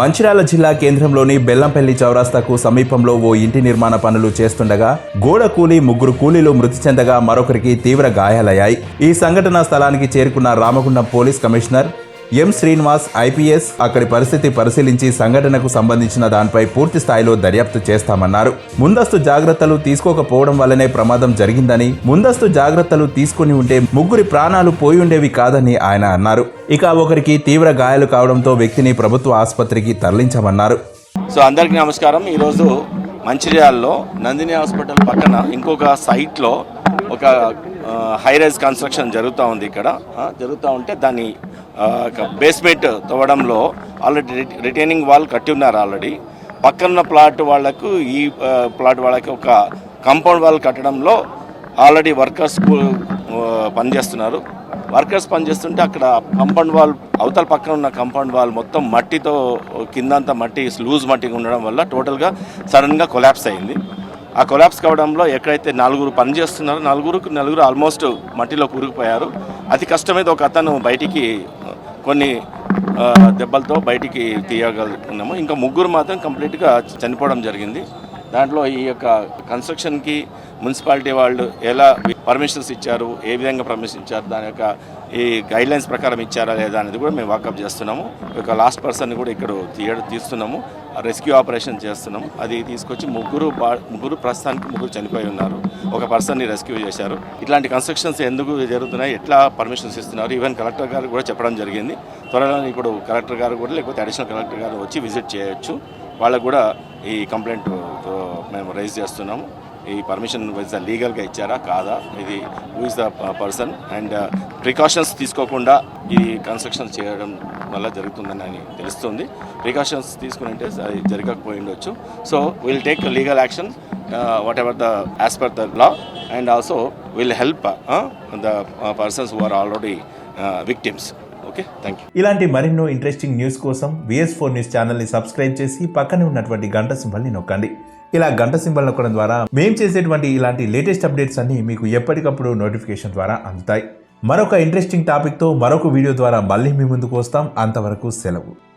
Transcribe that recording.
మంచిర్యాల జిల్లా కేంద్రంలోని బెల్లంపల్లి చౌరాస్తాకు సమీపంలో ఓ ఇంటి నిర్మాణ పనులు చేస్తుండగా గోడ కూలి ముగ్గురు కూలీలు మృతి చెందగా మరొకరికి తీవ్ర గాయాలయ్యాయి. ఈ సంఘటనా స్థలానికి చేరుకున్న Ramagundam police commissioner M Srinivas IPS అక్కడి పరిస్థితి పరిశీలించి సంఘటనకు సంబంధించిన దానిపై పూర్తి స్థాయిలో దర్యాప్తు చేస్తామన్నారు. ముందస్తు జాగ్రత్తలు తీసుకోకపోవడం వల్లనే ప్రమాదం జరిగిందని ముందస్తు జాగ్రత్తలు తీసుకుని ఉంటే ముగ్గురి ప్రాణాలు పోయి ఉండేవి కాదని ఆయన అన్నారు. ఇక ఒకరికి తీవ్ర గాయాలు కావడంతో వ్యక్తిని ప్రభుత్వ ఆసుపత్రికి తరలించామన్నారు. సో అందరికీ నమస్కారం. ఈరోజు మంచిర్యాలలో నందిని హాస్పిటల్ పక్కన ఇంకొక సైట్లో ఒక హైరైజ్ కన్స్ట్రక్షన్ జరుగుతూ ఉంది ఇక్కడ. జరుగుతూ ఉంటే దాన్ని బేస్మెంట్ తవ్వడంలో ఆల్రెడీ రిటైనింగ్ వాల్ కట్టి ఉన్నారు ఆల్రెడీ. పక్కన ప్లాట్ వాళ్ళకు ఈ ప్లాట్ వాళ్ళకి ఒక కంపౌండ్ వాల్ కట్టడంలో ఆల్రెడీ వర్కర్స్ పనిచేస్తున్నారు. వర్కర్స్ పనిచేస్తుంటే అక్కడ కంపౌండ్ వాల్ అవతల పక్కన ఉన్న కంపౌండ్ వాల్ మొత్తం మట్టితో కిందంతా మట్టి లూజ్ మట్టిగా ఉండడం వల్ల టోటల్గా సడన్గా కొలాప్స్ అయింది. ఆ కొలాప్స్ కావడంలో ఎక్కడైతే నలుగురు పనిచేస్తున్నారో నలుగురు నలుగురు ఆల్మోస్ట్ మట్టిలో కూరుకుపోయారు. అతి కష్టమైతే ఒక అతను బయటికి కొన్ని దెబ్బలతో బయటికి తీయగలుగుతున్నాము. ఇంకా ముగ్గురు మాత్రం కంప్లీట్గా చనిపోవడం జరిగింది. దాంట్లో ఈ యొక్క కన్స్ట్రక్షన్కి మున్సిపాలిటీ వాళ్ళు ఎలా పర్మిషన్స్ ఇచ్చారు ఏ విధంగా పర్మిషన్ ఇచ్చారు దాని యొక్క ఈ గైడ్లైన్స్ ప్రకారం ఇచ్చారా లేదా అనేది కూడా మేము వాకప్ చేస్తున్నాము. ఒక లాస్ట్ పర్సన్ కూడా ఇక్కడ తీయడం తీస్తున్నాము. రెస్క్యూ ఆపరేషన్ చేస్తున్నాము. అది తీసుకొచ్చి ముగ్గురు బా- ముగ్గురు ప్రస్తుతానికి ముగ్గురు చనిపోయి ఉన్నారు. ఒక పర్సన్ని రెస్క్యూ చేశారు. ఇట్లాంటి కన్స్ట్రక్షన్స్ ఎందుకు జరుగుతున్నాయి ఎట్లా పర్మిషన్స్ ఇస్తున్నారు? ఈవెన్ కలెక్టర్ గారు కూడా చెప్పడం జరిగింది. త్వరలో ఇప్పుడు కలెక్టర్ గారు కూడా లేకపోతే అడిషనల్ కలెక్టర్ గారు వచ్చి విజిట్ చేయొచ్చు. వాళ్ళకు కూడా ఈ కంప్లైంట్ మేము రైజ్ చేస్తున్నాము. ఈ పర్మిషన్ వైజ్ లీగల్గా ఇచ్చారా? కాదా? ఇది who is the person and precautions తీసుకోకుండా ఈ కన్స్ట్రక్షన్ చేయడం వల్ల జరుగుతుందని అని తెలుస్తుంది. ప్రికాషన్స్ తీసుకుని అంటే అది జరగకపోయి ఉండొచ్చు. So will take legal action whatever the as per the law and also will help the persons who are already victims okay thank you ఇలాంటి మరెన్నో ఇంట్రెస్టింగ్ న్యూస్ కోసం విఎస్ ఫోర్ న్యూస్ ఛానల్ని సబ్స్క్రైబ్ చేసి పక్కనే ఉన్నటువంటి గంట సింబల్ని నొక్కండి. ఇలా గంట సింబల్ నొక్కడం ద్వారా మేము చేసేటువంటి ఇలాంటి లేటెస్ట్ అప్డేట్స్ అన్ని మీకు ఎప్పటికప్పుడు నోటిఫికేషన్ ద్వారా అందుతాయి. మరొక ఇంట్రెస్టింగ్ టాపిక్తో మరొక వీడియో ద్వారా మళ్ళీ మీ ముందుకు వస్తాం. అంతవరకు సెలవు.